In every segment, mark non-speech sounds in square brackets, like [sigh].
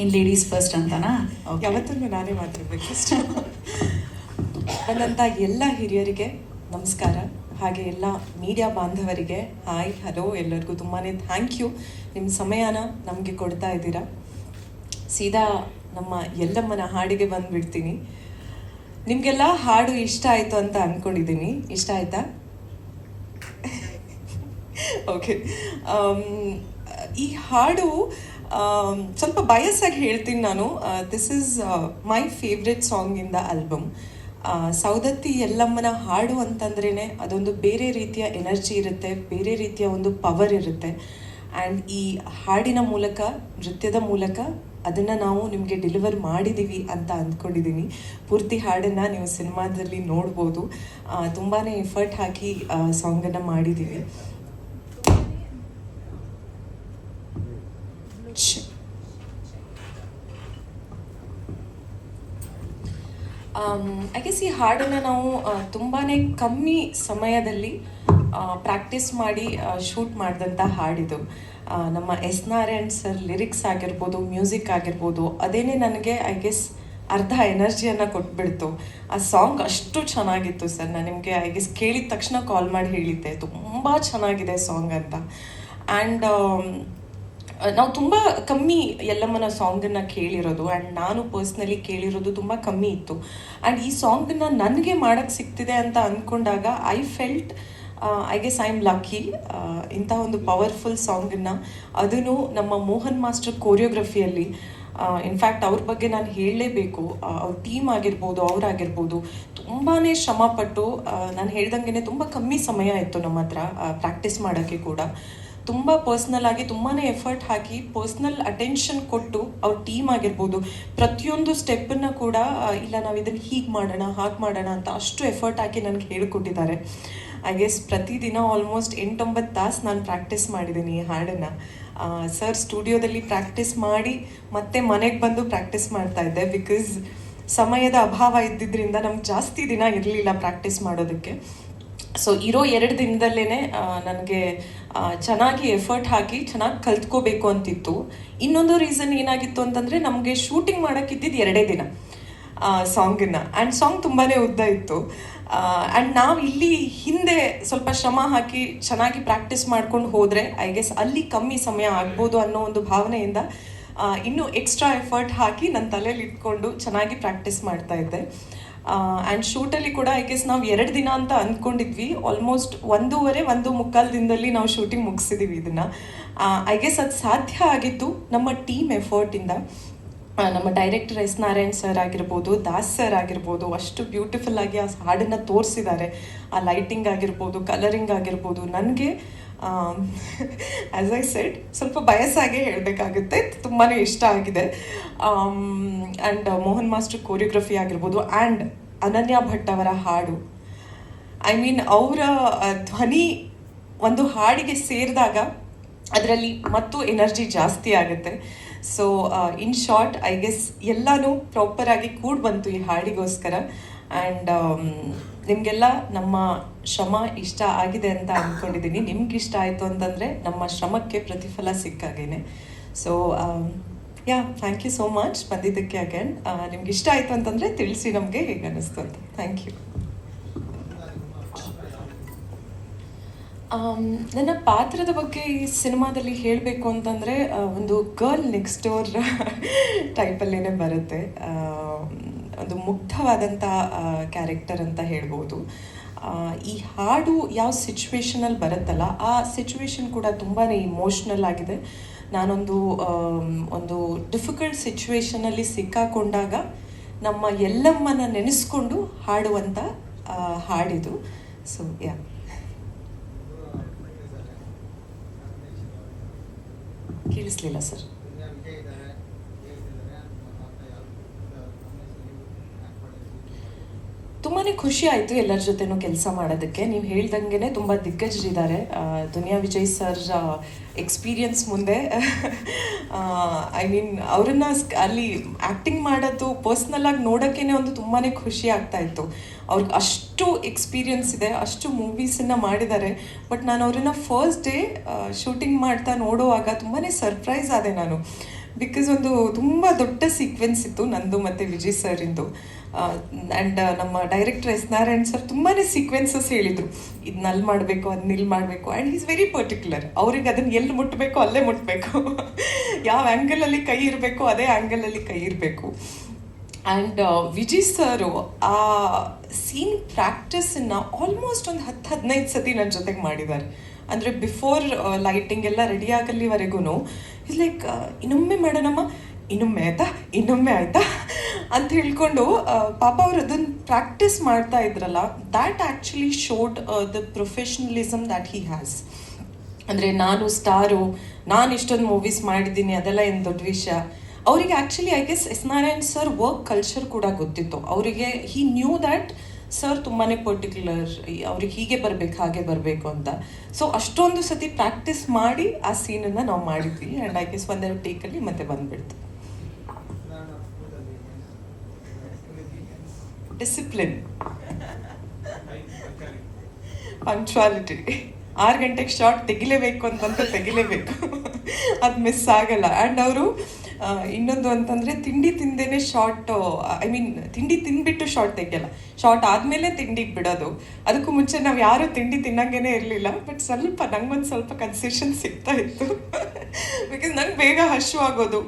ಏನು ladies first ಅಂತನಾ. ಯಾವತ್ತೂ ನಾನೇ ಮಾತಾಡ್ಬೇಕು ಇಷ್ಟ ಬಂದಂಥ ಎಲ್ಲ ಹಿರಿಯರಿಗೆ ನಮಸ್ಕಾರ. ಹಾಗೆ ಎಲ್ಲ ಮೀಡಿಯಾ ಬಾಂಧವರಿಗೆ ಹಾಯ್ ಹಲೋ ಎಲ್ಲರಿಗೂ ತುಂಬಾ ಥ್ಯಾಂಕ್ ಯು ನಿಮ್ಮ ಸಮಯನ ನಮಗೆ ಕೊಡ್ತಾ ಇದ್ದೀರಾ. ಸೀದಾ ನಮ್ಮ ಎಲ್ಲಮ್ಮನ ಹಾಡಿಗೆ ಬಂದ್ಬಿಡ್ತೀನಿ. ನಿಮಗೆಲ್ಲ ಹಾಡು ಇಷ್ಟ ಆಯಿತು ಅಂತ ಅಂದ್ಕೊಂಡಿದ್ದೀನಿ ಇಷ್ಟ ಆಯ್ತಾ? ಓಕೆ [laughs] ಈ ಹಾಡು ಆಮ್, ಸ್ವಲ್ಪ ಬಯಸಾಗಿ ಹೇಳ್ತೀನಿ ನಾನು. This is my favourite song in the album Saundatti ಎಲ್ಲಮ್ಮನ ಹಾಡು ಅಂತಂದ್ರೇ ಅದೊಂದು ಬೇರೆ ರೀತಿಯ ಎನರ್ಜಿ ಇರುತ್ತೆ ಬೇರೆ ರೀತಿಯ ಒಂದು ಪವರ್ ಇರುತ್ತೆ. ಆ್ಯಂಡ್ ಈ ಹಾಡಿನ ಮೂಲಕ ನೃತ್ಯದ ಮೂಲಕ ಅದನ್ನು ನಾವು ನಿಮಗೆ ಡೆಲಿವರ್ ಮಾಡಿದ್ದೀವಿ ಅಂತ ಅಂದ್ಕೊಂಡಿದ್ದೀನಿ ಪೂರ್ತಿ ಹಾಡನ್ನು ನೀವು ಸಿನಿಮಾದಲ್ಲಿ ನೋಡ್ಬೋದು. ತುಂಬಾ ಎಫರ್ಟ್ ಹಾಕಿ ಸಾಂಗನ್ನು ಮಾಡಿದ್ದೀವಿ ಐ ಗೆಸ್ ಈ ಹಾಡನ್ನು ನಾವು ತುಂಬಾ ಕಮ್ಮಿ ಸಮಯದಲ್ಲಿ ಪ್ರಾಕ್ಟೀಸ್ ಮಾಡಿ ಶೂಟ್ ಮಾಡಿದಂಥ ಹಾಡಿದು. ನಮ್ಮ ಎಸ್ ನಾರಾಯಣ್ ಸರ್ ಲಿರಿಕ್ಸ್ ಆಗಿರ್ಬೋದು ಮ್ಯೂಸಿಕ್ ಆಗಿರ್ಬೋದು, ಅದೇನೇ ನನಗೆ ಐ ಗೆಸ್ ಅರ್ಧ ಎನರ್ಜಿಯನ್ನು ಕೊಟ್ಬಿಡ್ತು. ಆ ಸಾಂಗ್ ಅಷ್ಟು ಚೆನ್ನಾಗಿತ್ತು ಸರ್ ನಾನು ನಿಮಗೆ ಐ ಗೆಸ್ ಕೇಳಿದ ತಕ್ಷಣ ಕಾಲ್ ಮಾಡಿ ಹೇಳಿದ್ದೆ. ತುಂಬ ಚೆನ್ನಾಗಿದೆ ಸಾಂಗ್ ಅಂತ. ಆ್ಯಂಡ್ ನಾವು ತುಂಬ ಕಮ್ಮಿ ಎಲ್ಲಮ್ಮನ ಸಾಂಗನ್ನು ಕೇಳಿರೋದು ಆ್ಯಂಡ್ ನಾನು ಪರ್ಸ್ನಲಿ ಕೇಳಿರೋದು ತುಂಬ ಕಮ್ಮಿ ಇತ್ತು. ಆ್ಯಂಡ್ ಈ ಸಾಂಗನ್ನು ನನಗೆ ಮಾಡೋಕ್ಕೆ ಸಿಗ್ತಿದೆ ಅಂತ ಅಂದ್ಕೊಂಡಾಗ I felt I guess I am lucky ಇಂಥ ಒಂದು ಪವರ್ಫುಲ್ ಸಾಂಗನ್ನು ಅದನ್ನು ನಮ್ಮ ಮೋಹನ್ ಮಾಸ್ಟರ್ ಕೋರಿಯೋಗ್ರಫಿಯಲ್ಲಿ ಇನ್ಫ್ಯಾಕ್ಟ್ ಅವ್ರ ಬಗ್ಗೆ ನಾನು ಹೇಳಲೇಬೇಕು. ಅವ್ರ ಟೀಮ್ ಆಗಿರ್ಬೋದು ಅವರಾಗಿರ್ಬೋದು ತುಂಬಾ ಶ್ರಮಪಟ್ಟು ನಾನು ಹೇಳ್ದಂಗೆ ತುಂಬ ಕಮ್ಮಿ ಸಮಯ ಇತ್ತು ನಮ್ಮ ಹತ್ರ ಪ್ರಾಕ್ಟೀಸ್ ಮಾಡೋಕ್ಕೆ ಕೂಡ. ತುಂಬ ಪರ್ಸ್ನಲ್ ಆಗಿ ತುಂಬಾ ಎಫರ್ಟ್ ಹಾಕಿ ಪರ್ಸ್ನಲ್ ಅಟೆನ್ಷನ್ ಕೊಟ್ಟು ಅವ್ರ ಟೀಮ್ ಆಗಿರ್ಬೋದು. ಪ್ರತಿಯೊಂದು ಸ್ಟೆಪ್ಪನ್ನು ಕೂಡ ಇಲ್ಲ, ನಾವು ಇದನ್ನು ಹೀಗೆ ಮಾಡೋಣ, ಹಾಗೆ ಮಾಡೋಣ ಅಂತ ಅಷ್ಟು ಎಫರ್ಟ್ ಹಾಕಿ ನನಗೆ ಹೇಳಿಕೊಟ್ಟಿದ್ದಾರೆ. ಐ ಗೆಸ್ ಪ್ರತಿದಿನ ಆಲ್ಮೋಸ್ಟ್ ಎಂಟೊಂಬತ್ತು ತಾಸು ನಾನು ಪ್ರಾಕ್ಟೀಸ್ ಮಾಡಿದ್ದೀನಿ ಈ ಹಾಡನ್ನು. ಸರ್ ಸ್ಟುಡಿಯೋದಲ್ಲಿ ಪ್ರಾಕ್ಟೀಸ್ ಮಾಡಿ, ಮತ್ತೆ ಮನೆಗೆ ಬಂದು ಪ್ರಾಕ್ಟೀಸ್ ಮಾಡ್ತಾ ಇದ್ದೆ ಬಿಕಾಸ್ ಸಮಯದ ಅಭಾವ ಇದ್ದಿದ್ದರಿಂದ ನಮ್ಗೆ ಜಾಸ್ತಿ ದಿನ ಇರಲಿಲ್ಲ ಪ್ರಾಕ್ಟೀಸ್ ಮಾಡೋದಕ್ಕೆ. ಸೊ ಇರೋ ಎರಡು ದಿನದಲ್ಲೇ ನನಗೆ ಚೆನ್ನಾಗಿ ಎಫರ್ಟ್ ಹಾಕಿ ಚೆನ್ನಾಗಿ ಕಲ್ತ್ಕೋಬೇಕು ಅಂತಿತ್ತು. ಇನ್ನೊಂದು ರೀಸನ್ ಏನಾಗಿತ್ತು ಅಂತಂದರೆ, ನಮಗೆ ಶೂಟಿಂಗ್ ಮಾಡೋಕ್ಕಿದ್ದಿದ್ದು ಎರಡೇ ದಿನ ಸಾಂಗಿನ ಆ್ಯಂಡ್ ಸಾಂಗ್ ತುಂಬಾ ಉದ್ದ ಇತ್ತು. ಆ್ಯಂಡ್ ನಾವು ಇಲ್ಲಿ ಹಿಂದೆ ಸ್ವಲ್ಪ ಶ್ರಮ ಹಾಕಿ ಚೆನ್ನಾಗಿ ಪ್ರಾಕ್ಟೀಸ್ ಮಾಡ್ಕೊಂಡು ಹೋದರೆ ಐ ಗೆಸ್ ಅಲ್ಲಿ ಕಮ್ಮಿ ಸಮಯ ಆಗ್ಬೋದು ಅನ್ನೋ ಒಂದು ಭಾವನೆಯಿಂದ ಇನ್ನೂ ಎಕ್ಸ್ಟ್ರಾ ಎಫರ್ಟ್ ಹಾಕಿ ನನ್ನ ತಲೆಯಲ್ಲಿ ಇಟ್ಕೊಂಡು ಚೆನ್ನಾಗಿ ಪ್ರಾಕ್ಟೀಸ್ ಮಾಡ್ತಾ ಇದ್ದೆ. ಆ್ಯಂಡ್ ಶೂಟಲ್ಲಿ ಕೂಡ ಐ ಗೆಸ್ ನಾವು ಎರಡು ದಿನ ಅಂತ ಅಂದ್ಕೊಂಡಿದ್ವಿ ಆಲ್ಮೋಸ್ಟ್ ಒಂದೂವರೆ, ಒಂದು ಮುಕ್ಕಾಲು ದಿನದಲ್ಲಿ ನಾವು ಶೂಟಿಂಗ್ ಮುಗಿಸಿದೀವಿ ಇದನ್ನು. ಐ ಗೆಸ್ ಅದು ಸಾಧ್ಯ ಆಗಿದ್ದು ನಮ್ಮ ಟೀಮ್ ಎಫರ್ಟಿಂದ ನಮ್ಮ ಡೈರೆಕ್ಟರ್ ಎಸ್ ನಾರಾಯಣ್ ಸರ್ ಆಗಿರ್ಬೋದು, ದಾಸ್ ಸರ್ ಆಗಿರ್ಬೋದು, ಅಷ್ಟು ಬ್ಯೂಟಿಫುಲ್ ಆಗಿ ಆ ಹಾಡನ್ನು ತೋರಿಸಿದ್ದಾರೆ. ಆ ಲೈಟಿಂಗ್ ಆಗಿರ್ಬೋದು ಕಲರಿಂಗ್ ಆಗಿರ್ಬೋದು. ನನಗೆ ಆ್ಯಸ್ ಐ ಸೆಡ್ ಸ್ವಲ್ಪ ಬಯಸ್ಸಾಗೆ ಹೇಳಬೇಕಾಗುತ್ತೆ. ತುಂಬಾ ಇಷ್ಟ ಆಗಿದೆ. ಆ್ಯಂಡ್ ಮೋಹನ್ ಮಾಸ್ಟರ್ ಕೋರಿಯೋಗ್ರಫಿ ಆಗಿರ್ಬೋದು ಆ್ಯಂಡ್ ಅನನ್ಯ ಭಟ್ ಅವರ ಹಾಡು. ಐ ಮೀನ್ ಅವರ ಧ್ವನಿ ಒಂದು ಹಾಡಿಗೆ ಸೇರಿದಾಗ ಅದರಲ್ಲಿ ಮತ್ತು ಎನರ್ಜಿ ಜಾಸ್ತಿ ಆಗುತ್ತೆ. So in short I guess ಎಲ್ಲನೂ ಪ್ರಾಪರಾಗಿ ಕೂಡ್ ಬಂತು ಈ ಹಾಡಿಗೋಸ್ಕರ. ಆ್ಯಂಡ್ ನಿಮಗೆಲ್ಲ ನಮ್ಮ ಶ್ರಮ ಇಷ್ಟ ಆಗಿದೆ ಅಂತ ಅಂದ್ಕೊಂಡಿದ್ದೀನಿ ನಿಮ್ಗೆ ಇಷ್ಟ ಆಯಿತು ಅಂತಂದರೆ ನಮ್ಮ ಶ್ರಮಕ್ಕೆ ಪ್ರತಿಫಲ ಸಿಕ್ಕಾಗೇನೆ. So yeah thank you so much ಬಂದಿದ್ದಕ್ಕೆ ಅಗೇನ್ ನಿಮ್ಗೆ ಇಷ್ಟ ಆಯಿತು ಅಂತಂದರೆ ತಿಳಿಸಿ ನಮಗೆ ಹೇಗೆ ಅನ್ನಿಸ್ತು ಅಂತ. ಥ್ಯಾಂಕ್ ಯು ಆಮ್, ನನ್ನ ಪಾತ್ರದ ಬಗ್ಗೆ ಈ ಸಿನಿಮಾದಲ್ಲಿ ಹೇಳಬೇಕು ಅಂತಂದರೆ ಒಂದು ಗರ್ಲ್ ನೆಕ್ಸ್ಟ್ ಡೋರ್ ಟೈಪಲ್ಲೇ ಬರುತ್ತೆ. ಒಂದು ಮುಗ್ಧವಾದಂಥ ಕ್ಯಾರೆಕ್ಟರ್ ಅಂತ ಹೇಳ್ಬೋದು. ಈ ಹಾಡು ಯಾವ ಸಿಚುವೇಶನಲ್ಲಿ ಬರುತ್ತಲ್ಲ, ಆ ಸಿಚುವೇಶನ್ ಕೂಡ ತುಂಬಾ ಇಮೋಷ್ನಲ್ ಆಗಿದೆ. ನಾನೊಂದು ಒಂದು ಡಿಫಿಕಲ್ಟ್ ಸಿಚುವೇಶನಲ್ಲಿ ಸಿಕ್ಕಾಕೊಂಡಾಗ ನಮ್ಮ ಎಲ್ಲಮ್ಮನ ನೆನೆಸ್ಕೊಂಡು ಹಾಡುವಂಥ ಹಾಡಿದು. ಸೊ ಯಾ ಕೇಳಿಸ್ಲಿಲ್ಲ ಸರ್ ತುಂಬಾ ಖುಷಿ ಆಯಿತು ಎಲ್ಲರ ಜೊತೆನೂ ಕೆಲಸ ಮಾಡೋದಕ್ಕೆ. ನೀವು ಹೇಳ್ದಂಗೆ ತುಂಬ ದಿಗ್ಗಜರಿದ್ದಾರೆ. ದುನಿಯಾ ವಿಜಯ್ ಸರ್ ಎಕ್ಸ್ಪೀರಿಯನ್ಸ್ ಮುಂದೆ. ಐ ಮೀನ್ ಅವರನ್ನ ಅಲ್ಲಿ ಆ್ಯಕ್ಟಿಂಗ್ ಮಾಡೋದು ಪರ್ಸ್ನಲ್ ಆಗಿ ನೋಡೋಕ್ಕೇ ಒಂದು ತುಂಬಾ ಖುಷಿ ಆಗ್ತಾ ಇತ್ತು. ಅವ್ರಿಗೆ ಅಷ್ಟು ಎಕ್ಸ್ಪೀರಿಯನ್ಸ್ ಇದೆ, ಅಷ್ಟು ಮೂವೀಸನ್ನು ಮಾಡಿದ್ದಾರೆ. ಬಟ್ ನಾನು ಅವರನ್ನ ಫಸ್ಟ್ ಡೇ ಶೂಟಿಂಗ್ ಮಾಡ್ತಾ ನೋಡುವಾಗ ತುಂಬಾ ಸರ್ಪ್ರೈಸ್ ಆದೆ ನಾನು. ಬಿಕಾಸ್ ಒಂದು ತುಂಬ ದೊಡ್ಡ ಸೀಕ್ವೆನ್ಸ್ ಇತ್ತು ನಂದು ಮತ್ತು ವಿಜಯ್ ಸರ್ ಇಂದು. ಆ್ಯಂಡ್ ನಮ್ಮ ಡೈರೆಕ್ಟರ್ ಎಸ್ ನಾರಾಯಣ್ ಸರ್ ತುಂಬಾ ಸೀಕ್ವೆನ್ಸಸ್ ಹೇಳಿದರು. ಅಲ್ಲಿ ಮಾಡಬೇಕು ಅದನ್ನ ಇಲ್ಲಿ ಮಾಡಬೇಕು ಆ್ಯಂಡ್ ಈಸ್ ವೆರಿ ಪರ್ಟಿಕ್ಯುಲರ್ ಅವ್ರಿಗೆ ಅದನ್ನು ಎಲ್ಲಿ ಮುಟ್ಟಬೇಕು ಅಲ್ಲೇ ಮುಟ್ಟಬೇಕು ಯಾವ ಆ್ಯಂಗಲಲ್ಲಿ ಕೈ ಇರಬೇಕು, ಅದೇ ಆ್ಯಂಗಲಲ್ಲಿ ಕೈ ಇರಬೇಕು. ಆ್ಯಂಡ್ ವಿಜಿ ಸರು ಆ ಸೀನ್ ಪ್ರಾಕ್ಟೀಸನ್ನು ಆಲ್ಮೋಸ್ಟ್ ಒಂದು ಹತ್ತು ಹದಿನೈದು ಸತಿ ನನ್ನ ಜೊತೆಗೆ ಮಾಡಿದ್ದಾರೆ. ಅಂದರೆ ಬಿಫೋರ್ ಲೈಟಿಂಗ್ ಎಲ್ಲ ರೆಡಿ ಆಗಲ್ಲಿವರೆಗೂ ಇಸ್ ಲೈಕ್ ಇನ್ನೊಮ್ಮೆ ಮಾಡೋಣಮ್ಮ, ಇನ್ನೊಮ್ಮೆ ಆಯ್ತಾ ಇನ್ನೊಮ್ಮೆ ಆಯ್ತಾ? ಅಂತ ಹೇಳ್ಕೊಂಡು ಪಾಪ ಅವ್ರು ಅದನ್ನು ಪ್ರಾಕ್ಟೀಸ್ ಮಾಡ್ತಾ ಇದ್ರಲ್ಲ that actually showed the professionalism that he has ಅಂದರೆ ನಾನು ಸ್ಟಾರು, ನಾನು ಇಷ್ಟೊಂದು ಮೂವೀಸ್ ಮಾಡಿದ್ದೀನಿ, ಅದೆಲ್ಲ ಏನು ದೊಡ್ಡ ವಿಷಯ? ಅವರಿಗೆ actually I guess S Narayan sir work culture ಕೂಡ ಗೊತ್ತಿತ್ತು. ಅವರಿಗೆ ಹಿ ನ್ಯೂ ದ್ಯಾಟ್ ಸರ್ ತುಂಬಾ ಪರ್ಟಿಕ್ಯುಲರ್ ಅವ್ರಿಗೆ ಹೀಗೆ ಬರಬೇಕು, ಹಾಗೆ ಬರಬೇಕು ಅಂತ. ಸೊ ಅಷ್ಟೊಂದು ಸತಿ ಪ್ರಾಕ್ಟೀಸ್ ಮಾಡಿ ಆ ಸೀನನ್ನು ನಾವು ಮಾಡಿದ್ವಿ. ಆ್ಯಂಡ್ ಐ ಗೆಸ್ ಒಂದೆರಡು ಟೇಕಲ್ಲಿ ಮತ್ತೆ ಬಂದ್ಬಿಡ್ತು. ಡಿಸಿಪ್ಲಿನ್ ಪಂಕ್ಚುಯಾಲಿಟಿ ಆರು ಗಂಟೆಗೆ ಶಾರ್ಟ್ ತೆಗಿಲೇಬೇಕು [laughs] ಅಂತಂದ್ರೆ ತೆಗಿಲೇಬೇಕು. ಅದು ಮಿಸ್ ಆಗಲ್ಲ. ಆ್ಯಂಡ್ ಅವರು ಇನ್ನೊಂದು ಅಂತಂದರೆ ತಿಂಡಿ ತಿಂದೇನೆ ಶಾರ್ಟ್ ಐ ಮೀನ್ ತಿಂಡಿ ತಿಂದ್ಬಿಟ್ಟು ಶಾರ್ಟ್ ತೆಗಿಯಲ್ಲ. ಶಾರ್ಟ್ ಆದಮೇಲೆ ತಿಂಡಿಗೆ ಬಿಡೋದು. ಅದಕ್ಕೂ ಮುಂಚೆ ನಾವು ಯಾರೂ ತಿಂಡಿ ತಿನ್ನಂಗೇನೆ ಇರಲಿಲ್ಲ. ಬಟ್ ಸ್ವಲ್ಪ ನಂಗೊಂದು ಸ್ವಲ್ಪ ಕನ್ಸೆಷನ್ ಸಿಗ್ತಾ ಇತ್ತು. [laughs] ಬಿಕಾಸ್ ನಂಗೆ ಬೇಗ ಹಶು ಆಗೋದು.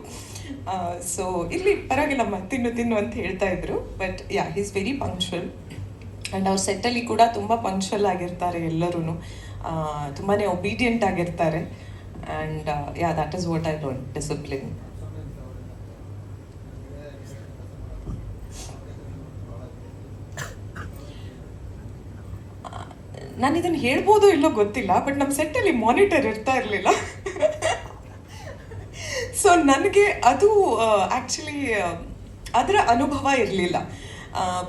ಸೊ ಇಲ್ಲಿ ಪರವಾಗಿಲ್ಲಮ್ಮ ತಿನ್ನು ತಿನ್ನು ಅಂತ ಹೇಳ್ತಾ ಇದ್ರು but yeah is very punctual and ಅವ್ರ ಸೆಟ್ಟಲ್ಲಿ ಕೂಡ ತುಂಬ ಪಂಕ್ಚುವಲ್ ಆಗಿರ್ತಾರೆ ಎಲ್ಲರೂ ತುಂಬಾ ಒಬೀಡಿಯಂಟ್ ಆಗಿರ್ತಾರೆ. And yeah that is what I learn discipline ನಾನು ಇದನ್ನು ಹೇಳ್ಬೋದು ಇಲ್ಲೋ ಗೊತ್ತಿಲ್ಲ ಬಟ್ ನಮ್ಮ ಸೆಟ್ಟಲ್ಲಿ ಮಾನಿಟರ್ ಇರ್ತಾ ಇರಲಿಲ್ಲ. [laughs] ಸೊ ನನಗೆ ಅದು ಆ್ಯಕ್ಚುಲಿ ಅದರ ಅನುಭವ ಇರಲಿಲ್ಲ.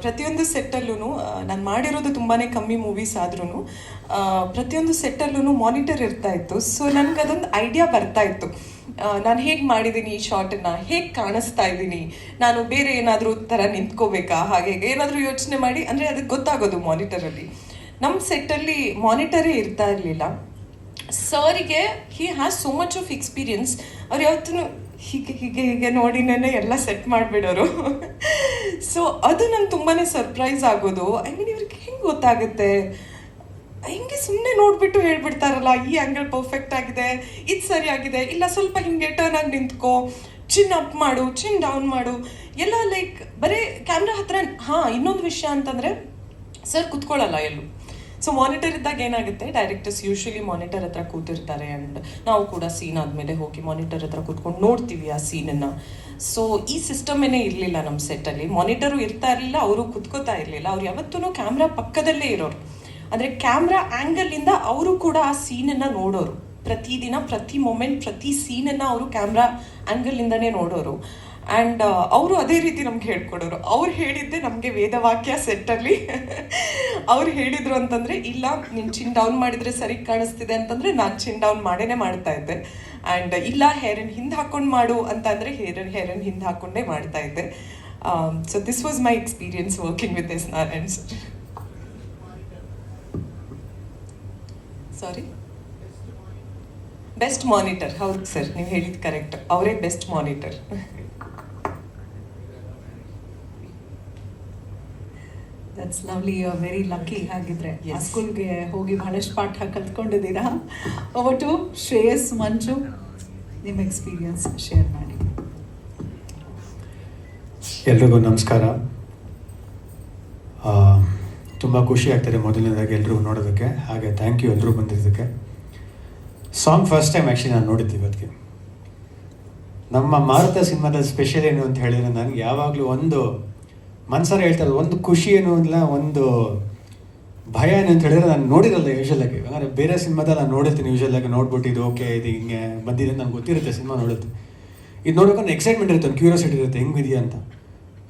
ಪ್ರತಿಯೊಂದು ಸೆಟ್ಟಲ್ಲೂ ನಾನು ಮಾಡಿರೋದು ತುಂಬಾ ಕಮ್ಮಿ ಮೂವೀಸ್ ಆದ್ರೂ ಪ್ರತಿಯೊಂದು ಸೆಟ್ಟಲ್ಲೂ ಮಾನಿಟರ್ ಇರ್ತಾ ಇತ್ತು. ಸೊ ನನಗೆ ಅದೊಂದು ಐಡಿಯಾ ಬರ್ತಾ ಇತ್ತು. ನಾನು ಹೇಗೆ ಮಾಡಿದ್ದೀನಿ ಈ ಶಾರ್ಟನ್ನು ಹೇಗೆ ಕಾಣಿಸ್ತಾ ಇದ್ದೀನಿ ನಾನು ಬೇರೆ ಏನಾದರೂ ಥರ ನಿಂತ್ಕೋಬೇಕಾ? ಹಾಗೆ ಏನಾದರೂ ಯೋಚನೆ ಮಾಡಿ, ಅಂದರೆ ಅದಕ್ಕೆ ಗೊತ್ತಾಗೋದು ಮಾನಿಟರಲ್ಲಿ ನಮ್ಮ ಸೆಟ್ಟಲ್ಲಿ ಮಾನಿಟರೇ ಇರ್ತಾ ಇರಲಿಲ್ಲ. ಸರಿಗೆ he has so much of experience ಅವ್ರು ಯಾವತ್ತೂ ಹೀಗೆ ಹೀಗೆ ಹೀಗೆ ನೋಡಿನೇ ಎಲ್ಲ ಸೆಟ್ ಮಾಡಿಬಿಡೋರು. ಸೊ ಅದು ನಂಗೆ ತುಂಬಾ ಸರ್ಪ್ರೈಸ್ ಆಗೋದು. ಐ ಮೀನ್ ಇವ್ರಿಗೆ ಹೆಂಗೆ ಗೊತ್ತಾಗುತ್ತೆ? ಹಿಂಗೆ ಸುಮ್ಮನೆ ನೋಡಿಬಿಟ್ಟು ಹೇಳ್ಬಿಡ್ತಾರಲ್ಲ, ಈ ಆ್ಯಂಗಲ್ ಪರ್ಫೆಕ್ಟ್ ಆಗಿದೆ, ಇದು ಸರಿಯಾಗಿದೆ ಇಲ್ಲ ಸ್ವಲ್ಪ ಹಿಂಗೆ ಟರ್ನ್ ಆಗಿ ನಿಂತ್ಕೋ ಚಿನ್ ಅಪ್ ಮಾಡು ಚಿನ್ ಡೌನ್ ಮಾಡು. ಎಲ್ಲ ಲೈಕ್ ಬರೀ ಕ್ಯಾಮ್ರಾ ಹತ್ರ, ಹಾಂ, ಇನ್ನೊಂದು ವಿಷಯ ಅಂತಂದರೆ ಸರ್ ಕುತ್ಕೊಳ್ಳಲ್ಲ ಎಲ್ಲೂ. ಸೊ ಮಾನಿಟರ್ ಇದ್ದಾಗ ಏನಾಗುತ್ತೆ? ಡೈರೆಕ್ಟರ್ಸ್ ಯೂಶಲಿ ಮಾನಿಟರ್ ಹತ್ರ ಕೂತಿರ್ತಾರೆ ಆ್ಯಂಡ್ ನಾವು ಕೂಡ ಸೀನ್ ಆದಮೇಲೆ ಹೋಗಿ ಮಾನಿಟರ್ ಹತ್ರ ಕೂತ್ಕೊಂಡು ನೋಡ್ತೀವಿ ಆ ಸೀನನ್ನು ಸೊ ಈ ಸಿಸ್ಟಮೇನೇ ಇರಲಿಲ್ಲ ನಮ್ಮ ಸೆಟ್ಟಲ್ಲಿ ಮಾನಿಟರು ಇರ್ತಾ ಇರಲಿಲ್ಲ, ಅವರು ಕುತ್ಕೋತಾ ಇರಲಿಲ್ಲ. ಅವ್ರು ಯಾವತ್ತೂ ಕ್ಯಾಮ್ರಾ ಪಕ್ಕದಲ್ಲೇ ಇರೋರು. ಅಂದರೆ ಕ್ಯಾಮ್ರಾ ಆ್ಯಂಗಲಿಂದ ಅವರು ಕೂಡ ಆ ಸೀನನ್ನು ನೋಡೋರು. ಪ್ರತಿದಿನ ಪ್ರತಿ ಮೊಮೆಂಟ್ ಪ್ರತಿ ಸೀನನ್ನು ಅವರು ಕ್ಯಾಮ್ರಾ ಆ್ಯಂಗಲಿಂದನೇ ನೋಡೋರು. ಆ್ಯಂಡ್ ಅವರು ಅದೇ ರೀತಿ ನಮ್ಗೆ ಹೇಳ್ಕೊಡೋರು. ಅವ್ರು ಹೇಳಿದ್ದೆ ನಮಗೆ ವೇದವಾಕ್ಯ ಸೆಟ್ಟಲ್ಲಿ. ಅವ್ರು ಹೇಳಿದ್ರು ಅಂತಂದರೆ, ಇಲ್ಲ, ನೀನು ಚಿನ್ ಡೌನ್ ಮಾಡಿದರೆ ಸರಿ ಕಾಣಿಸ್ತಿದೆ ಅಂತಂದರೆ ನಾನು ಚಿನ್ ಡೌನ್ ಮಾಡೇ ಮಾಡ್ತಾ ಇದ್ದೆ. ಆ್ಯಂಡ್ ಇಲ್ಲ, ಹೇರನ್ ಹಿಂದೆ ಹಾಕ್ಕೊಂಡು ಮಾಡು ಅಂತಂದರೆ ಹೇರನ್ ಹೇರನ್ ಹಿಂದೆ ಹಾಕೊಂಡೇ ಮಾಡ್ತಾ ಇದ್ದೆ. So this was my experience working with S Narayan sir sorry best monitor ಹೌದು ಸರ್ ನೀವು ಹೇಳಿದ್ದು ಕರೆಕ್ಟ್ ಅವರೇ best monitor that's lovely you very lucky ಹಾಗಿದ್ರೆ. ಆ. ಸ್ಕೂಲ್ಗೆ ಹೋಗಿ ಬಹಳಷ್ಟು ಪಾಠ ಕಲ್ತ್ಕೊಂಡಿದ್ದೀರಾ? ಓವರ್ ಟು ಶ್ರೇಯಸ್ ಮಂಜು ನಿಮ್ಮ ಎಕ್ಸ್ಪೀರಿಯನ್ಸ್ ಶೇರ್ ಮಾಡಿ. ಎಲ್ರಿಗೂ ನಮಸ್ಕಾರ. ತುಂಬ ಖುಷಿ ಆಗ್ತದೆ ಮೊದಲನೇದಾಗಿ ಎಲ್ರಿಗೂ ನೋಡೋದಕ್ಕೆ. ಹಾಗೆ ಥ್ಯಾಂಕ್ ಯು ಎಲ್ಲರೂ ಬಂದಿದ್ದಕ್ಕೆ ಸಾಂಗ್ ಫಸ್ಟ್ ಟೈಮ್ ಆ್ಯಕ್ಚುಲಿ ನಾನು ನೋಡಿದ್ದೆ ಇವತ್ತಿಗೆ. ನಮ್ಮ ಮಾರುತ ಸಿನಿಮಾದಲ್ಲಿ ಸ್ಪೆಷಲ್ ಏನು ಅಂತ ಹೇಳಿದರೆ ನನಗೆ ಯಾವಾಗಲೂ ಒಂದು ಮನ್ಸಾರ ಹೇಳ್ತಾರೆ ಒಂದು ಖುಷಿ ಏನು ಇಲ್ಲ ಒಂದು ಭಯ ಏನು ಅಂತ ಹೇಳಿದ್ರೆ ನಾನು ನೋಡಿರಲ್ಲ ಯೂಶಲಾಗಿ ಅಂದರೆ ಬೇರೆ ಸಿನಿಮಾದಲ್ಲಿ ನಾನು ನೋಡಿರ್ತೀನಿ ಯೂಶಲಾಗಿ ನೋಡ್ಬಿಟ್ಟು ಇದು ಓಕೆ ಇದು ಹಿಂಗೆ ಬಂದಿದೆ ನಂಗೆ ಗೊತ್ತಿರುತ್ತೆ, ಸಿನಿಮಾ ನೋಡುತ್ತೆ. ಇದು ನೋಡ್ಬೇಕು ಎಕ್ಸೈಟ್ಮೆಂಟ್ ಇರುತ್ತೆ, ಒಂದು ಕ್ಯೂರಿಯಾಸಿಟಿ ಇರುತ್ತೆ, ಹೆಂಗಿದೆಯಾ ಅಂತ.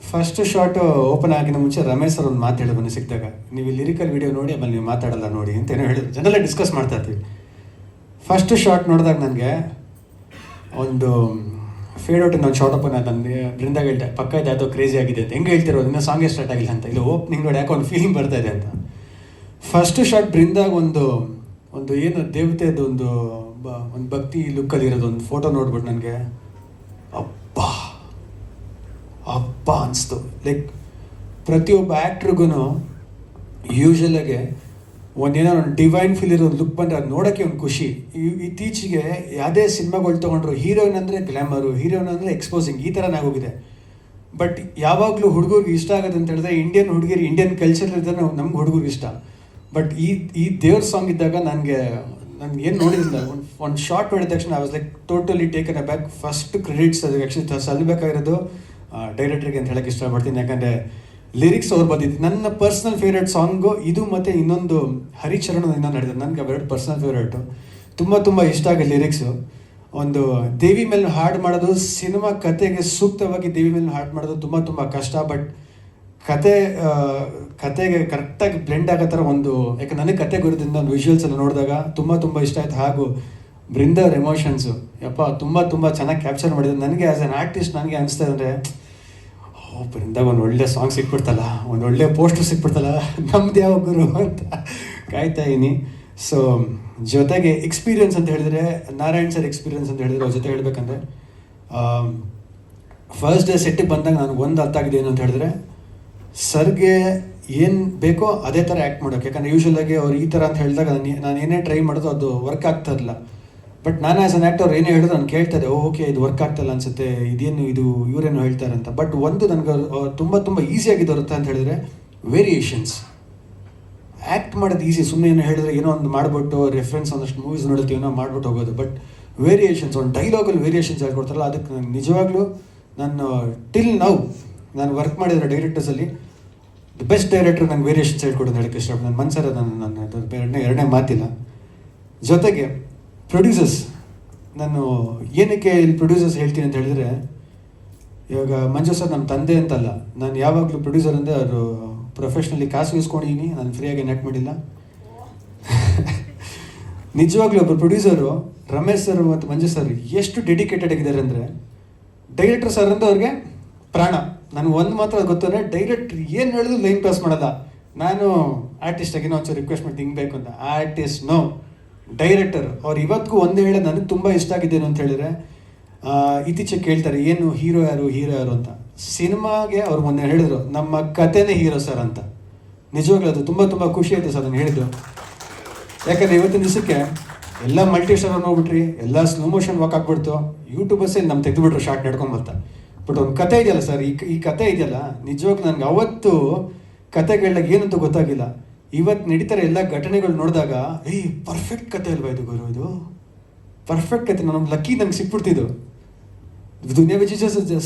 ಫಸ್ಟ್ ಶಾರ್ಟ್ ಓಪನ್ ಆಗಿನ ಮುಂಚೆ ರಮೇಶ್ ಸರ್ ಒಂದು ಮಾತು ಹೇಳಿ ಬನ್ನಿ ಸಿಕ್ಕಿದಾಗ. ನೀವು ಲಿರಿಕಲ್ ವಿಡಿಯೋ ನೋಡಿ, ಆಮೇಲೆ ನೀವು ಮಾತಾಡಲ್ಲ ನೋಡಿ ಅಂತ ಏನೋ ಹೇಳಿದ್ರು. ಜನರಲ್ಲ ಡಿಸ್ಕಸ್ ಮಾಡ್ತಾ ಇರ್ತೀವಿ. ಫಸ್ಟ್ ಶಾರ್ಟ್ ನೋಡಿದಾಗ ನನಗೆ ಒಂದು ಫೇಡ್ ಔಟ್ ಒಂದು ಶಾರ್ಟ್ ಅಪ್ಪನ ತಂದೆ ಬೃಂದಾಗ ಹೇಳ್ತಾ, ಪಕ್ಕ ಇದೆ, ಅದು ಕ್ರೇಜಿ ಆಗಿದೆ ಅಂತ. ಹೆಂಗೆ ಹೇಳ್ತಿರೋ, ಇನ್ನೂ ಸಾಂಗೇ ಸ್ಟಾರ್ಟ್ ಆಗಿಲ್ಲ ಅಂತ. ಇಲ್ಲಿ ಓಪನಿಂಗ್ ನೋಡಿ ಯಾಕೋ ಒಂದು ಫೀಲಿಂಗ್ ಬರ್ತಾ ಇದೆ ಅಂತ. ಫಸ್ಟ್ ಶಾರ್ಟ್ ಬೃಂದಾಗ ಒಂದು ಒಂದು ಏನು ದೇವತೆದು ಒಂದು ಒಂದು ಭಕ್ತಿ ಲುಕ್ಕಲ್ಲಿ ಇರೋದು, ಒಂದು ಫೋಟೋ ನೋಡ್ಬಿಟ್ಟು ನನಗೆ. ಅಪ್ಪ ಅಪ್ಪ ಅನಿಸ್ತು. ಲೈಕ್ ಪ್ರತಿಯೊಬ್ಬ ಆ್ಯಕ್ಟ್ರಿಗೂ ಯೂಶ್ವಲಾಗೆ ಒಂದೇನೋ ಒಂದು ಡಿವೈನ್ ಫೀಲ್ ಇರೋ ಲುಕ್ ಬಂದರೆ ಅದು ನೋಡೋಕ್ಕೆ ಒಂದು ಖುಷಿ. ಇತ್ತೀಚೆಗೆ ಯಾವುದೇ ಸಿನಿಮಾಗಳು ತೊಗೊಂಡ್ರು ಹೀರೋಯಿನ್ ಅಂದರೆ ಗ್ಲ್ಯಾಮರು ಹೀರೋಯಿನ್ ಅಂದರೆ ಎಕ್ಸ್ಪೋಸಿಂಗ್ ಈ ಥರನೇ ಹೋಗಿದೆ ಬಟ್ ಯಾವಾಗಲೂ ಹುಡುಗರಿಗೆ ಇಷ್ಟ ಆಗುತ್ತೆ ಅಂತ ಹೇಳಿದ್ರೆ ಇಂಡಿಯನ್ ಹುಡುಗಿರು ಇಂಡಿಯನ್ ಕಲ್ಚರ್ ಇದ್ದರೆ ನಮ್ಗೆ ಹುಡುಗರಿಗೆ ಇಷ್ಟ. ಬಟ್ ಈ ಈ ದೇವ್ರ ಸಾಂಗ್ ಇದ್ದಾಗ ನನಗೆ, ನನ್ಗೆ ಏನು ನೋಡಿದ್ದಿಲ್ಲ ಒಂದು ಒಂದು ಶಾರ್ಟ್ ನೋಡಿದ ತಕ್ಷಣ I was like totally taken aback first credits ಅದು ಆ್ಯಕ್ಚುಲಿ ಸಲ್ಲಬೇಕಾಗಿರೋದು ಡೈರೆಕ್ಟ್ರಿಗೆ ಅಂತ ಹೇಳಕ್ಕೆ ಇಷ್ಟಪಡ್ತೀನಿ. ಯಾಕಂದರೆ ಲಿರಿಕ್ಸ್ ಅವ್ರು ಬಂದಿದ್ದು ನನ್ನ ಪರ್ಸ್ನಲ್ ಫೇವ್ರೇಟ್ ಸಾಂಗು ಇದು ಮತ್ತು ಇನ್ನೊಂದು ಹರಿಚರಣ ಇನ್ನೊಂದು ನಡೆದಿದೆ ನನಗೆ ಅವೆರಡು ಪರ್ಸ್ನಲ್ ಫೇವ್ರೇಟು ತುಂಬ ತುಂಬ ಇಷ್ಟ ಆಗಿ ಲಿರಿಕ್ಸು ಒಂದು ದೇವಿ ಮೇಲೆ ಹಾಡು ಮಾಡೋದು ಸಿನಿಮಾ ಕತೆಗೆ ಸೂಕ್ತವಾಗಿ ದೇವಿ ಮೇಲೆ ಹಾಡು ಮಾಡೋದು ತುಂಬ ತುಂಬ ಕಷ್ಟ. ಬಟ್ ಕತೆ ಕತೆಗೆ ಕರೆಕ್ಟಾಗಿ ಬ್ಲೆಂಡ್ ಆಗೋ ಥರ ಒಂದು, ಯಾಕೆ ನನಗೆ ಕತೆ ಗುರುದಿಂದ ಒಂದು ವಿಜುವಲ್ಸ್ ನೋಡಿದಾಗ ತುಂಬ ತುಂಬ ಇಷ್ಟ ಆಯ್ತು. ಹಾಗೂ ಬೃಂದರ್ ಎಮೋಷನ್ಸು ಯಪ್ಪ, ತುಂಬ ತುಂಬ ಚೆನ್ನಾಗಿ ಕ್ಯಾಪ್ಚರ್ ಮಾಡಿದ್ರು. ನನಗೆ ಆ್ಯಸ್ ಅನ್ ಆರ್ಟಿಸ್ಟ್ ನನಗೆ ಅನಿಸ್ತಾ ಅಂದರೆ ಬೃಂದಾಗ ಒಂದು ಒಳ್ಳೆ ಸಾಂಗ್ ಸಿಕ್ಬಿಡ್ತಲ್ಲ, ಒಂದು ಒಳ್ಳೆ ಪೋಸ್ಟರ್ ಸಿಕ್ಬಿಡ್ತಲ್ಲ, ನಮ್ದು ಯಾವ ಗುರು ಅಂತ ಕಾಯ್ತಾ ಇದ್ದೀನಿ. ಸೊ ಜೊತೆಗೆ ಎಕ್ಸ್ಪೀರಿಯನ್ಸ್ ಅಂತ ಹೇಳಿದ್ರೆ, ನಾರಾಯಣ್ ಸರ್ ಎಕ್ಸ್ಪೀರಿಯನ್ಸ್ ಅಂತ ಹೇಳಿದ್ರೆ ಅವ್ರ ಜೊತೆ ಹೇಳ್ಬೇಕಂದ್ರೆ ಫಸ್ಟ್ ಡೇ ಸೆಟ್ಟಿಗೆ ಬಂದಾಗ ನನಗೆ ಒಂದು ಅರ್ಥ ಆಗಿದೆ ಏನು ಅಂತ ಹೇಳಿದ್ರೆ ಸರ್ಗೆ ಏನು ಬೇಕೋ ಅದೇ ಥರ ಆ್ಯಕ್ಟ್ ಮಾಡೋಕೆ. ಯಾಕಂದರೆ ಯೂಶ್ವಲಾಗಿ ಅವ್ರು ಈ ಥರ ಅಂತ ಹೇಳಿದಾಗ ನಾನು ನಾನು ಏನೇ ಟ್ರೈ ಮಾಡೋದು ಅದು ವರ್ಕ್ ಆಗ್ತಾ ಇರಲಿಲ್ಲ. ಬಟ್ ನಾನು ಆ್ಯಸ್ ಅನ್ ಆ್ಯಕ್ಟರ್ ಏನೇ ಹೇಳಿದ್ರು ನಾನು ಕೇಳ್ತಾ ಇದ್ದೆ ಓಕೆ ಇದು ವರ್ಕ್ ಆಗ್ತಲ್ಲ ಅನ್ಸುತ್ತೆ, ಇದೇನು ಇದು ಇವರೇನು ಹೇಳ್ತಾರೆ ಅಂತ ಬಟ್ ಒಂದು ನನಗೆ ತುಂಬ ತುಂಬ ಈಸಿಯಾಗಿ ಬರುತ್ತೆ ಅಂತ ಹೇಳಿದ್ರೆ ವೇರಿಯೇಷನ್ಸ್ ಆ್ಯಕ್ಟ್ ಮಾಡೋದು ಈಸಿ ಸುಮ್ಮನೆ ಏನೋ ಹೇಳಿದ್ರೆ ಏನೋ ಒಂದು ಮಾಡ್ಬಿಟ್ಟು ರೆಫರೆನ್ಸ್ ಒಂದಷ್ಟು ಮೂವೀಸ್ ನೋಡ್ತೀವಿ ಏನೋ ಮಾಡ್ಬಿಟ್ಟು ಹೋಗೋದು. ಬಟ್ ವೇರಿಯೇಷನ್ಸ್ ಒಂದು ಡೈಲಾಗಲ್ಲಿ ವೇರಿಯೇಷನ್ಸ್ ಹೇಳ್ಕೊಡ್ತಾರಲ್ಲ, ಅದಕ್ಕೆ ನಾನು ನಿಜವಾಗ್ಲೂ ನಾನು ಟಿಲ್ ನೌ ನಾನು ವರ್ಕ್ ಮಾಡಿರೋ ಡೈರೆಕ್ಟರ್ಸಲ್ಲಿ ದ ಬೆಸ್ಟ್ ಡೈರೆಕ್ಟರ್ ನಂಗೆ ವೇರಿಯೇಷನ್ಸ್ ಹೇಳ್ಕೊಡೋದು ಹೇಳಕ್ಕೆ ಇಷ್ಟಪಡ್ತೀನಿ. ನನ್ನ ಮನ್ಸರ ನಾನು ನನ್ನ ಎರಡನೇ ಎರಡನೇ ಮಾತಿಲ್ಲ. ಜೊತೆಗೆ ಪ್ರೊಡ್ಯೂಸರ್ಸ್ ನಾನು ಏನಕ್ಕೆ ಇಲ್ಲಿ ಪ್ರೊಡ್ಯೂಸರ್ಸ್ ಹೇಳ್ತೀನಿ ಅಂತ ಹೇಳಿದರೆ, ಇವಾಗ ಮಂಜು ಸರ್ ನಮ್ಮ ತಂದೆ ಅಂತಲ್ಲ, ನಾನು ಯಾವಾಗಲೂ ಪ್ರೊಡ್ಯೂಸರ್ ಅಂದರೆ ಅವರು ಪ್ರೊಫೆಷ್ನಲಿ ಕಾಸು ಇಸ್ಕೊಂಡಿದ್ದೀನಿ ನಾನು ಫ್ರೀಯಾಗಿ ನೆಟ್ ಮಾಡಿಲ್ಲ. [laughs] ನಿಜವಾಗ್ಲೂ ಒಬ್ಬರು ಪ್ರೊಡ್ಯೂಸರು ರಮೇಶ್ ಸರ್ ಮತ್ತು ಮಂಜು ಸರ್ ಎಷ್ಟು ಡೆಡಿಕೇಟೆಡ್ ಆಗಿದ್ದಾರೆ ಅಂದರೆ ಡೈರೆಕ್ಟರ್ ಸರ್ ಅಂದ್ರೆ ಅವ್ರಿಗೆ ಪ್ರಾಣ. ನನಗೆ ಒಂದು ಮಾತ್ರ ಗೊತ್ತಂದರೆ ಡೈರೆಕ್ಟ್ರ್ ಏನು ಹೇಳಿದ್ರು ಲೈನ್ ಪಾಸ್ ಮಾಡಲ್ಲ. ನಾನು ಆರ್ಟಿಸ್ಟ್ ಆಗಿ ಒಂಚೂರು ರಿಕ್ವೆಸ್ಟ್ ಮಾಡಿ ಹಿಂಗೆ ಬೇಕು ಅಂತ. ಆರ್ಟಿಸ್ಟ್ ನೋ ಡೈರೆಕ್ಟರ್ ಅವ್ರು ಇವತ್ತಿಗೂ ಒಂದೇ ವೇಳೆ ನನಗೆ ತುಂಬ ಇಷ್ಟ ಆಗಿದ್ದೇನು ಅಂತ ಹೇಳಿದ್ರೆ ಇತ್ತೀಚೆಗೆ ಕೇಳ್ತಾರೆ, ಏನು ಹೀರೋ ಯಾರು ಹೀರೋ ಯಾರು ಅಂತ. ಸಿನಿಮಾಗೆ ಅವ್ರು ಮೊನ್ನೆ ಹೇಳಿದರು, ನಮ್ಮ ಕತೆನೇ ಹೀರೋ ಸರ್ ಅಂತ. ನಿಜವಾಗ್ಲೂ ಅದು ತುಂಬ ತುಂಬ ಖುಷಿ ಆಯಿತು ಸರ್ ನಾನು ಹೇಳಿದ್ದು ಯಾಕಂದ್ರೆ ಇವತ್ತಿನ ದಿವಸಕ್ಕೆ ಎಲ್ಲ ಮಲ್ಟಿ ಸ್ಟಾರ್ ನೋಡ್ಬಿಟ್ರಿ ಎಲ್ಲ ಸ್ಲೋ ಮೋಷನ್ ವಾಕ್ ಆಗ್ಬಿಡ್ತು ಯೂಟ್ಯೂಬರ್ಸೇ ನಮ್ಮ ತೆಗೆದುಬಿಟ್ರು ಶಾರ್ಟ್ ನಡ್ಕೊಂಡ್ ಬರ್ತಾ ಬಟ್ ಒಂದು ಕತೆ ಇದೆಯಲ್ಲ ಸರ್, ಈ ಈ ಕತೆ ಇದೆಯಲ್ಲ, ನಿಜವಾಗ್ಲೂ ನನಗೆ ಅವತ್ತು ಕತೆಗಳಾಗ ಏನಂತ ಗೊತ್ತಾಗಿಲ್ಲ. ಇವತ್ತು ನಡೀತಾರೆ ಎಲ್ಲ ಘಟನೆಗಳು ನೋಡಿದಾಗ ಏಯ್ ಪರ್ಫೆಕ್ಟ್ ಕತೆ ಅಲ್ವಾ ಇದು ಗುರು, ಇದು? ಪರ್ಫೆಕ್ಟ್ ಕತೆ ನಾನು ಲಕ್ಕಿ ನಂಗೆ ಸಿಕ್ಬಿಡ್ತಿದ್ದು. ದುನಿಯಾ ವಿಜಯ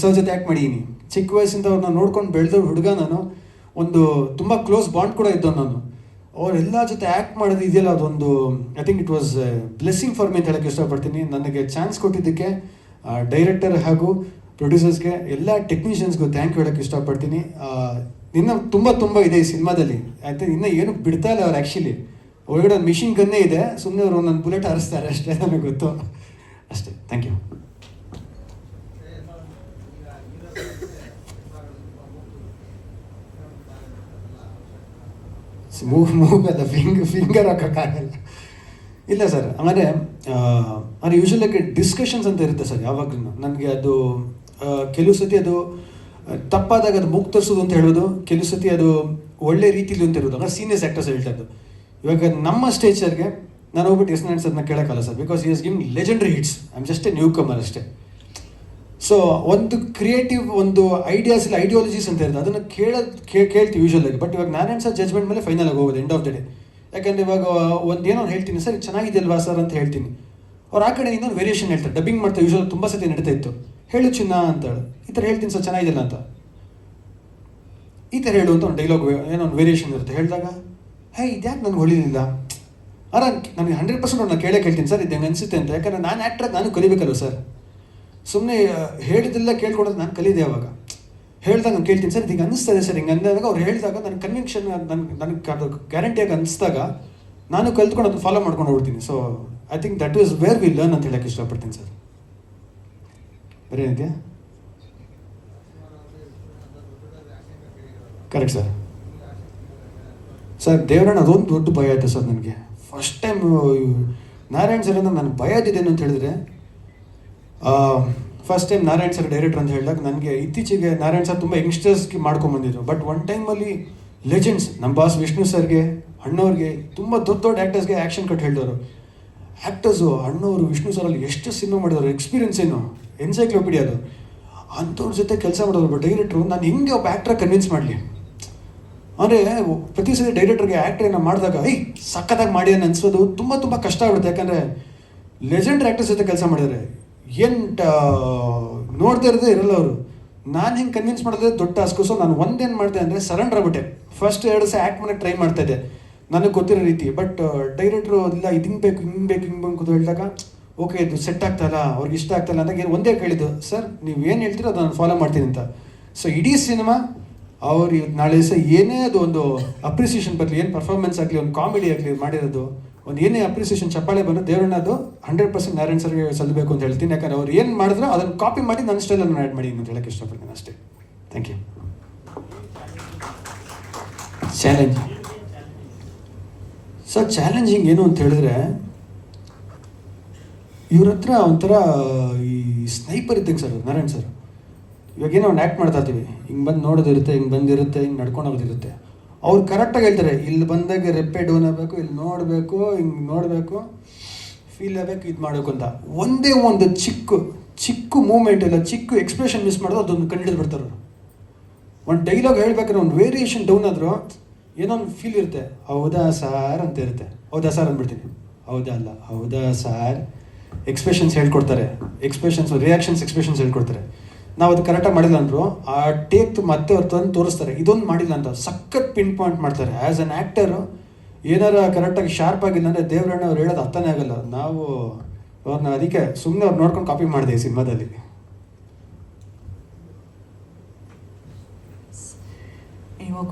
ಸರ್ ಜೊತೆ ಆ್ಯಕ್ಟ್ ಮಾಡೀನಿ ಚಿಕ್ಕ ವಯಸ್ಸಿಂದ ಅವ್ರನ್ನ ನೋಡ್ಕೊಂಡು ಬೆಳೆದ ಹುಡುಗ ನಾನು. ಒಂದು ತುಂಬ ಕ್ಲೋಸ್ ಬಾಂಡ್ ಕೂಡ ಇದ್ದವ್ ನಾನು. ಅವರೆಲ್ಲ ಜೊತೆ ಆ್ಯಕ್ಟ್ ಮಾಡೋದು ಇದೆಯಲ್ಲ, ಅದೊಂದು I think it was blessing for me ಅಂತ ಹೇಳಕ್ಕೆ ಇಷ್ಟಪಡ್ತೀನಿ. ನನಗೆ ಚಾನ್ಸ್ ಕೊಟ್ಟಿದ್ದಕ್ಕೆ ಡೈರೆಕ್ಟರ್ ಹಾಗೂ ಪ್ರೊಡ್ಯೂಸರ್ಸ್ಗೆ ಎಲ್ಲ ಟೆಕ್ನಿಷಿಯನ್ಸ್ಗೂ ಥ್ಯಾಂಕ್ ಯು ಹೇಳಕ್ಕೆ ಇಷ್ಟಪಡ್ತೀನಿ. ಇನ್ನು ತುಂಬ ತುಂಬ ಇದೆ ಈ ಸಿನಿಮಾದಲ್ಲಿ. ಆಯ್ತು? ಇನ್ನೂ ಏನು ಬಿಡ್ತಾ ಇಲ್ಲ ಅವ್ರು ಆ್ಯಕ್ಚುಲಿ ಒಳಗಡೆ ಒಂದು ಮಿಷಿನ್ ಗನ್ನೇ ಇದೆ. ಸುಮ್ಮನೆ ಅವರು ಒಂದೊಂದು ಬುಲೆಟ್ ಹರಿಸ್ತಾರೆ ಅಷ್ಟೇ, ನನಗೆ ಗೊತ್ತು. ಅಷ್ಟೇ. ಥ್ಯಾಂಕ್ ಯು ಮೂವ್ ಮೂವ್ ಅಲ್ಲ ಫಿಂಗ್ ಫಿಂಗರ್ ಹಾಕೋಕ್ಕಾಗಲ್ಲ ಇಲ್ಲ ಸರ್ ಅಂದರೆ ಅಂದರೆ ಯೂಶಲಾಗಿ ಡಿಸ್ಕಷನ್ಸ್ ಅಂತ ಇರುತ್ತೆ ಸರ್ ಯಾವಾಗಲೂ. ನನಗೆ ಅದು ಕೆಲವು ಸತಿ ಅದು ತಪ್ಪಾದಾಗ ಅದು ಮೂಗ್ ತರಿಸೋದು ಅಂತ ಹೇಳೋದು ಕೆಲವು ಸತಿ ಅದು ಒಳ್ಳೆ ರೀತಿಲಿ ಅಂತ ಇರೋದು ಅಂದರೆ ಸೀನಿಯರ್ಸ್ ಆ್ಯಕ್ಟರ್ಸ್ ಹೇಳ್ತಾ ಇದ್ದು ಇವಾಗ ನಮ್ಮ ಸ್ಟೇಜರ್ಗೆ ನಾನು ಹೋಗ್ಬಿಟ್ಟು ಎಸ್ ನೈನ್ಸ್ ಅದನ್ನ ಕೇಳೋಕ್ಕಲ್ಲ sir because is ಗಿಮ್ legendary hits I am just a newcomer ಅಷ್ಟೇ. ಸೊ ಒಂದು ಕ್ರಿಯೇಟಿವ್ ಒಂದು ಐಡಿಯಾಸ್ ಇಲ್ಲ ಐಡಿಯಾಲಜೀಸ್ ಅಂತ ಇರುತ್ತೆ. ಅದನ್ನು ಕೇಳೋದು ಕೇಳ್ತೀವಿ ಯೂಶಲಾಗಿ ಬಟ್ ಇವಾಗ ನಾರಾಯಣ್ ಸರ್ ಜಜ್ಮೆಂಟ್ ಮೇಲೆ ಫೈನಲ್ ಆಗಿ ಹೋಗೋದು ಎಂಡ್ ಆಫ್ ದ ಡೇ ಯಾಕಂದ್ರೆ ಇವಾಗ ಒಂದು ಏನೋ ಹೇಳ್ತೀನಿ ಸರ್, ಚೆನ್ನಾಗಿದೆಯಲ್ವಾ ಸರ್ ಅಂತ ಹೇಳ್ತೀನಿ. ಅವ್ರು ಆ ಕಡೆ ಇನ್ನೊಂದು ವೇರಿಯೇಷನ್ ಹೇಳ್ತಾರೆ. ಡಬ್ಬಿಂಗ್ ಮಾಡ್ತಾರೆ ಯೂಶಲ್ ತುಂಬ ಸತಿ ನಡೀತಾ ಇತ್ತು. ಹೇಳು ಚಿನ್ನ ಅಂತ ಹೇಳಿ ಈ ಥರ ಹೇಳ್ತೀನಿ ಸರ್ ಚೆನ್ನಾಗಿದೆಲ್ಲ ಅಂತ. ಈ ಥರ ಹೇಳು ಅಂತ ಒಂದು ಡೈಲಾಗ್ ಏನೋ ಒಂದು ವೇರಿಯೇಷನ್ ಇರುತ್ತೆ. ಹೇಳಿದಾಗ, ಹೇ, ಇದ್ಯಾಕೆ ನನಗೆ ಹೊಳಿಲಿಲ್ಲ ಅರ ನನಗೆ ಹಂಡ್ರೆಡ್ ಪರ್ಸೆಂಟ್ ನಾನು ಕೇಳೇ ಕೇಳ್ತೀನಿ ಸರ್, ಇದು ಹೆಂಗೆ ಅನಿಸುತ್ತೆ ಅಂತ. ಯಾಕಂದ್ರೆ ನಾನು ಆ್ಯಕ್ಟ್ರಾಗಿ ನಾನು ಕಲಿಬೇಕಲ್ವ ಸರ್. ಸುಮ್ಮನೆ ಹೇಳಿದ್ದೆಲ್ಲ ಕೇಳ್ಕೊಡೋದು ನಾನು ಕಲಿದೆ ಅವಾಗ. ಹೇಳಿದಾಗ ನಾನು ಕೇಳ್ತೀನಿ ಸರ್, ಇದು ಅನಿಸ್ತದೆ ಸರ್, ಹಿಂಗೆ ಅಂದಾಗ ಅವ್ರು ಹೇಳಿದಾಗ ನನ್ನ ಕನ್ವಿಕ್ಷನ್ ನನಗೆ ನನಗೆ ಅದು ಗ್ಯಾರಂಟಿಯಾಗಿ ಅನಿಸಿದಾಗ ನಾನು ಕಲ್ತ್ಕೊಂಡು ಅದನ್ನು ಫಾಲೋ ಮಾಡ್ಕೊಂಡು ಹೋಗ್ತೀನಿ so I think that is where we learn ಅಂತ ಹೇಳಕ್ಕೆ ಇಷ್ಟಪಡ್ತೀನಿ ಸರ್. ಬೇರೆ ಏನಿದೆಯಾ ಕರೆಕ್ಟ್ ಸರ್ ಸರ್ ದೇವರಣ್ಣ, ಅದೊಂದು ದೊಡ್ಡ ಭಯ ಆಯಿತು ಸರ್ ನನಗೆ. ಫಸ್ಟ್ ಟೈಮ್ ನಾರಾಯಣ್ ಸರ್ ಅಂದ್ರೆ ನನಗೆ ಭಯ ಆದಿದ್ದೇನು ಅಂತ ಹೇಳಿದ್ರೆ first time Narayan sir director ಅಂತ ಹೇಳಿದಾಗ ನನಗೆ ಇತ್ತೀಚೆಗೆ ನಾರಾಯಣ್ ಸರ್ ತುಂಬ ಯಂಗ್ಸ್ಟರ್ಸ್ಗೆ ಮಾಡ್ಕೊಂಬಂದಿದ್ರು ಬಟ್ ಒನ್ ಟೈಮಲ್ಲಿ ಲೆಜೆಂಡ್ಸ್ ನಮ್ಮ ಬಾಸ್ ವಿಷ್ಣು ಸರ್ಗೆ ಅಣ್ಣವ್ರಿಗೆ ತುಂಬ ದೊಡ್ಡ ದೊಡ್ಡ ಆ್ಯಕ್ಟರ್ಸ್ಗೆ ಆ್ಯಕ್ಷನ್ ಕಟ್ ಹೇಳಿದವರು. ಆ್ಯಕ್ಟರ್ಸು ಅಣ್ಣವರು ವಿಷ್ಣು ಸರಲ್ಲಿ ಎಷ್ಟು ಸಿನಿಮಾ ಮಾಡಿದವರು ಎಕ್ಸ್ಪೀರಿಯನ್ಸ್ ಏನು? ಎನ್ಸೈಕ್ಲೋಪಿಡಿಯಾ ಅದು. ಅಂಥವ್ರ ಜೊತೆ ಕೆಲಸ ಮಾಡೋರು ಡೈರೆಕ್ಟ್ರು ನಾನು ಹೆಂಗೆ ಒಬ್ಬ ಆ್ಯಕ್ಟ್ರ ಕನ್ವಿನ್ಸ್ ಮಾಡಲಿ? ಅಂದರೆ ಪ್ರತಿ ಸರಿ ಡೈರೆಕ್ಟ್ರಿಗೆ ಆ್ಯಕ್ಟ್ರನ್ನ ಮಾಡಿದಾಗ ಐ ಸಕ್ಕತ್ತಾಗಿ ಮಾಡಿ ಅಂತ ಅನ್ಸೋದು ತುಂಬ ತುಂಬ ಕಷ್ಟ ಆಗ್ಬಿಡುತ್ತೆ ಯಾಕಂದರೆ ಲೆಜೆಂಡ್ ಆ್ಯಕ್ಟರ್ಸ್ ಜೊತೆ ಕೆಲಸ ಮಾಡಿದರೆ ಏನು ನೋಡ್ತಾ ಇರೋದೇ ಇರಲ್ಲ ಅವರು. ನಾನು ಹಿಂಗೆ ಕನ್ವಿನ್ಸ್ ಮಾಡಿದ್ರೆ ದೊಡ್ಡ ಟಾಸ್ಕು ನಾನು ಒಂದೇನು ಮಾಡಿದೆ ಅಂದರೆ ಸರೆಂಡರ್ ಆಗ್ಬಿಟ್ಟೆ. ಫಸ್ಟ್ ಎರಡು ಸಹ ಆ್ಯಕ್ಟ್ ಮಾಡೋಕ್ಕೆ ಟ್ರೈ ಮಾಡ್ತಾ ಇದ್ದೆ. ನನಗೆ ಗೊತ್ತಿರೋ ರೀತಿ. ಬಟ್ ಡೈರೆಕ್ಟ್ರು ಇಲ್ಲ, ಇದು ಹಿಂಗೆ ಬೇಕು ಹಿಂಗೆ ಬೇಕು ಹಿಂಗೆ ಬೇಕು ಅಂತ ಹೇಳಿದಾಗ ಓಕೆ ಇದು ಸೆಟ್ ಆಗ್ತಾಯಿಲ್ಲ ಅವ್ರಿಗೆ ಇಷ್ಟ ಆಗ್ತಾಯಿಲ್ಲ ಅಂದಾಗ ಒಂದೇ ಕೇಳಿದ್ದು ಸರ್ ನೀವು ಏನು ಹೇಳ್ತೀರೋ ಅದನ್ನು ಫಾಲೋ ಮಾಡ್ತೀನಿ ಅಂತ. ಸೊ ಇಡೀ ಸಿನಿಮಾ ಅವ್ರು ಇವತ್ತು ನಾಳೆ ದಿವಸ ಏನೇ ಅದು ಒಂದು ಅಪ್ರಿಸಿಯೇಷನ್ ಬರಲಿ ಏನು ಪರ್ಫಾರ್ಮೆನ್ಸ್ ಆಗಲಿ, ಒಂದು ಕಾಮಿಡಿ ಆಗಲಿ ಮಾಡಿರೋದು, ಒಂದು ಏನೇ ಅಪ್ರಿಸಿಯೇಷನ್ ಚಪ್ಪಾಳೆ ಬಂದು ದೇವರನ್ನ ಅದು ಹಂಡ್ರೆಡ್ ಪರ್ಸೆಂಟ್ ನಾರಾಯಣ್ ಸರ್ಗೆ ಸಲ್ಲಬೇಕು ಅಂತ ಹೇಳ್ತೀನಿ. ಯಾಕಂದ್ರೆ ಅವ್ರು ಏನು ಮಾಡಿದ್ರು ಅದನ್ನು ಕಾಪಿ ಮಾಡಿ ನನ್ನ ಸ್ಟೈಲನ್ನು ಆ್ಯಡ್ ಮಾಡಿ ಅಂತ ಹೇಳಕ್ಕೆ ಇಷ್ಟಪಡ್ತೀನಿ ಅಷ್ಟೇ. Thank you challenge sir challenging ಏನು ಅಂತ ಹೇಳಿದ್ರೆ ಇವ್ರ ಹತ್ರ ಒಂಥರ, ಈ ಸ್ನೈಪರ್ ಇದ್ದಂಗೆ ಸರ್, ನಾರಾಯಣ್ ಸರ್? ಇವಾಗ ಏನೋ ಒಂದು ಆ್ಯಕ್ಟ್ ಮಾಡ್ತಾ ಇರ್ತೀವಿ ಹಿಂಗೆ ಬಂದು ನೋಡೋದಿರುತ್ತೆ, ಹಿಂಗೆ ಬಂದಿರುತ್ತೆ, ಹಿಂಗೆ ನಡ್ಕೊಂಡು ಹೋಗೋದಿರುತ್ತೆ ಅವ್ರು ಕರೆಕ್ಟಾಗಿ ಹೇಳ್ತಾರೆ, ಇಲ್ಲಿ ಬಂದಾಗ ರೆಪ್ಪೆ ಡೌನ್ ಆಗಬೇಕು ಇಲ್ಲಿ ನೋಡಬೇಕು, ಹಿಂಗೆ ನೋಡಬೇಕು ಫೀಲ್ ಆಗಬೇಕು ಇದು ಮಾಡಬೇಕು ಅಂತ. ಒಂದೇ ಒಂದು ಚಿಕ್ಕ ಚಿಕ್ಕ ಮೂಮೆಂಟ್ ಇಲ್ಲ, ಚಿಕ್ಕ ಎಕ್ಸ್ಪ್ರೆಷನ್ ಮಿಸ್ ಮಾಡೋದು ಅದೊಂದು ಕಂಡಿಡಿದು ಬಿಡ್ತಾರೆ ಅವರು. ಒಂದು ಡೈಲಾಗ್ ಹೇಳ್ಬೇಕಾದ್ರೆ ಒಂದು ವೇರಿಯೇಷನ್ ಡೌನ್ ಆದರೂ ಏನೋ ಒಂದು ಫೀಲ್ ಇರುತ್ತೆ. ಹೌದಾ ಸಾರ್? ಅಂತ ಇರುತ್ತೆ. ಹೌದಾ ಸಾರ್? ಅಂದ್ಬಿಡ್ತೀನಿ. ಹೌದಾ ಅಲ್ಲ, ಹೌದಾ ಸಾರ್? ಎಕ್ಸ್ಪ್ರೆಷನ್ಸ್ ಹೇಳ್ಕೊಡ್ತಾರೆ. ಎಕ್ಸ್ಪ್ರೆಷನ್ಸ್ ರಿಯಾಕ್ಷನ್ಸ್ ಎಕ್ಸ್ಪ್ರೆಷನ್ಸ್ ಹೇಳ್ಕೊಡ್ತಾರೆ. ನಾವು ಅದು ಕರೆಕ್ಟಾಗಿ ಮಾಡಿಲ್ಲ ಅಂದರು, ಆ ಟೇಕ್ ಮತ್ತೆ ಅವ್ರು ತಂದು ತೋರಿಸ್ತಾರೆ. ಇದೊಂದು ಮಾಡಿಲ್ಲ ಅಂತ. ಸಖತ್ ಪಿನ್ ಪಾಯಿಂಟ್ ಮಾಡ್ತಾರೆ. ಆ್ಯಸ್ ಅನ್ ಆ್ಯಕ್ಟರು ಏನಾರ ಕರೆಕ್ಟಾಗಿ ಶಾರ್ಪ್ ಆಗಿಲ್ಲ ಅಂದರೆ ದೇವರಣ್ಣ ಅವ್ರು ಹೇಳೋದು ಅರ್ಥನೇ ಆಗಲ್ಲ. ನಾವು ಅವ್ರನ್ನ ಅದಕ್ಕೆ ಸುಮ್ಮನೆ ಅವ್ರು ನೋಡ್ಕೊಂಡು ಕಾಪಿ ಮಾಡಿದೆ ಈ ಸಿನಿಮಾದಲ್ಲಿ. Any more?